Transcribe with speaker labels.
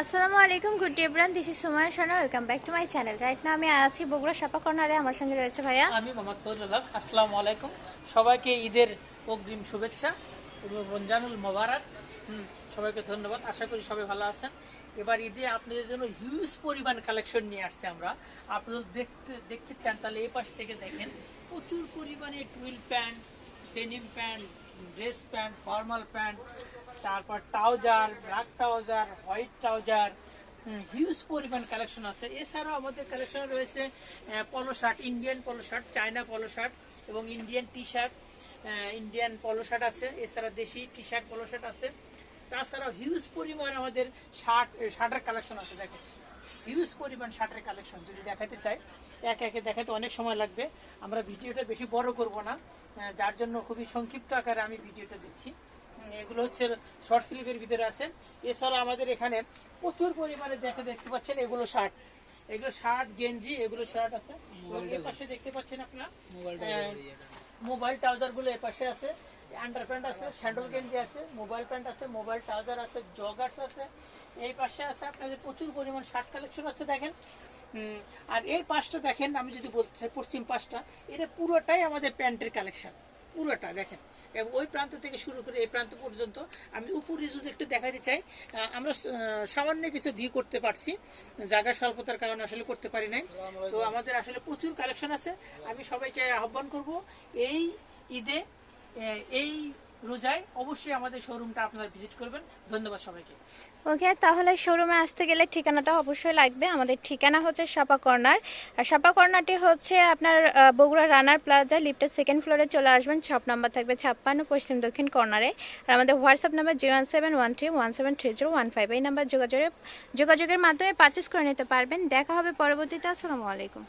Speaker 1: আসসালামু আলাইকুম good everyone this is Sumaiya Sona welcome back to my channel right না আমি আছি বগুড়া সাপা কর্নারে আমার সঙ্গে রয়েছে ভাইয়া।
Speaker 2: আমি মোহাম্মদ ফজলুল হক। আসসালামু আলাইকুম। সবাইকে ঈদের অগ্রিম শুভেচ্ছা রমজানুল মোবারক। সবাইকে ধন্যবাদ। আশা করি সবাই ভালো আছেন। এবার ঈদে আপনাদের জন্য হিউজ পরিমাণ কালেকশন নিয়ে আসছে আমরা। আপনারা দেখতে দেখতে চান, তাহলে এই পাশ থেকে দেখেন। প্রচুর পরিমাণে twill pant denim pant dress pant formal pant তারপর trouser black trouser white trouser huge পরিমাণ কালেকশন আছে। এছাড়াও আমাদের কালেকশন রয়েছে polo shirt Indian polo shirt China polo shirt এবং Indian T shirt Indian polo shirt আছে, এছাড়া দেশি টি শার্ট পলো শার্ট আছে। তাছাড়াও হিউজ পরিমাণ আমাদের শার্ট শার্টের কালেকশন আছে দেখো হিউজ পরিমাণ শার্টের কালেকশন যদি দেখাতে চাই এক একে দেখাতে অনেক সময় লাগবে। আমরা ভিডিওটা বেশি বড় করব না যার জন্য খুবই সংক্ষিপ্ত আকারে আমি ভিডিওটা দিচ্ছি। এগুলো হচ্ছে শর্ট স্লিভের ভিতরে আছে। এছাড়া আমাদের এখানে প্রচুর পরিমাণে দেখে দেখতে পাচ্ছেন এগুলো শার্ট। এগুলো শার্ট গেঞ্জি এগুলো শার্ট আছে। এর পাশে দেখতে পাচ্ছেন আপনার? মোবাইল ট্রাউজারগুলো এ পাশে আছে। আন্ডার প্যান্ট আছে স্যান্ডল গেঞ্জি আছে মোবাইল প্যান্ট আছে মোবাইল ট্রাউজার আছে জগার্স আছে। এই পাশে আছে আপনাদের প্রচুর পরিমাণ শার্ট কালেকশন আছে, দেখেন। আর এই পাশটা দেখেন, আমি যদি বলতে চাই পশ্চিম পাশটা, এটা পুরোটাই আমাদের প্যান্টের কালেকশন পুরোটা, দেখেন। এবং ওই প্রান্ত থেকে শুরু করে এই প্রান্ত পর্যন্ত আমি উপরে যদি একটু দেখাতে চাই আমরা সামান্য কিছু ভিউ করতে পারছি। জায়গার স্বল্পতার কারণে আসলে করতে পারি নাই। তো আমাদের আসলে প্রচুর কালেকশন আছে। আমি সবাইকে আহ্বান করব, এই ঈদে এই রোজায় অবশ্যই আমাদের শোরুমটা আপনারা ভিজিট করবেন। ধন্যবাদ সবাইকে।
Speaker 1: ওকে, তাহলে শোরুমে আসতে গেলে ঠিকানাটা অবশ্যই লাগবে। আমাদের ঠিকানা হচ্ছে সাপা কর্নার আর সাপা কর্নারটি হচ্ছে আপনার বগুড়া রানার প্লাজা, লিফটের সেকেন্ড ফ্লোরে চলে আসবেন। শপ নাম্বার থাকবে ছাপ্পান্ন, পশ্চিম দক্ষিণ কর্নারে আর আমাদের WhatsApp number zero one seven one three one seven three zero one five এই নাম্বার যোগাযোগের যোগাযোগের মাধ্যমে পারচেস করে নিতে পারবেন। দেখা হবে পরবর্তীতে। আসসালামু আলাইকুম।